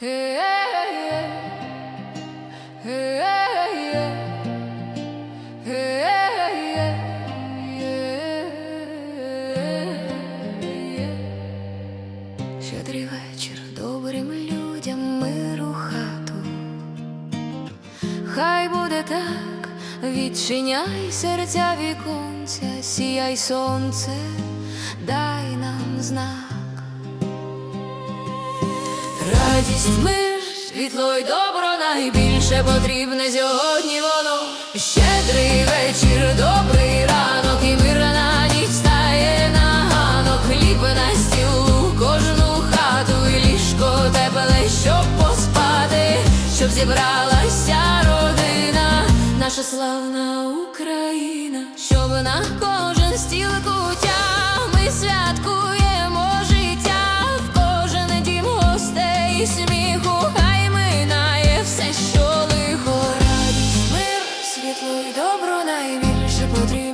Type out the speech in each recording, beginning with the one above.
Щедрий вечір добрим людям миру хату. Хай буде так, відчиняй серця віконця, сіяй сонце, дай нам знак. Радість, мир, світло й добро найбільше потрібне сьогодні воно. Щедрий вечір, добрий ранок, і мирна ніч стає на ганок. Хліб на стіл кожну хату, і ліжко тепле, щоб поспати, щоб зібралася родина, наша славна Україна, щоб на кожен найбільше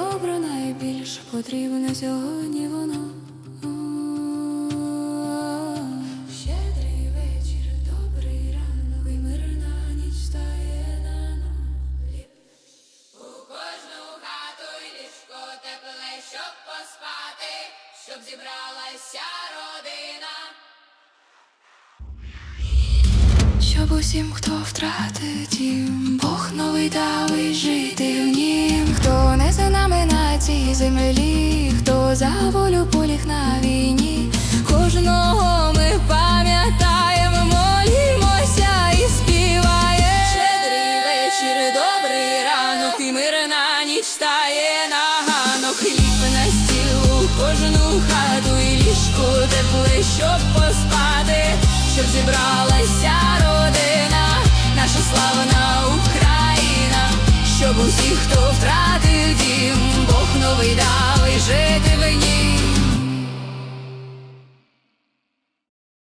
добро найбільше потрібне сьогодні воно. Щедрий вечір, добрий ранок, і мирна ніч стає на нолі. У кожну хату й ліжко тепле, щоб поспати, щоб зібралася родина. Щоб усім, хто втратив дім, Бог новий дав і жити в нім, хто не за нами на цій землі, хто за волю поліг на війні, кожного ми пам'ятаємо, молімося і співаємо. Щедрий вечір, добрий ранок, і мирна ніч стає на ганок, хліб на стіл у кожну хату, і ліжко тепле, щоб поспати, усіх, хто втратив дім, Бог новий дав.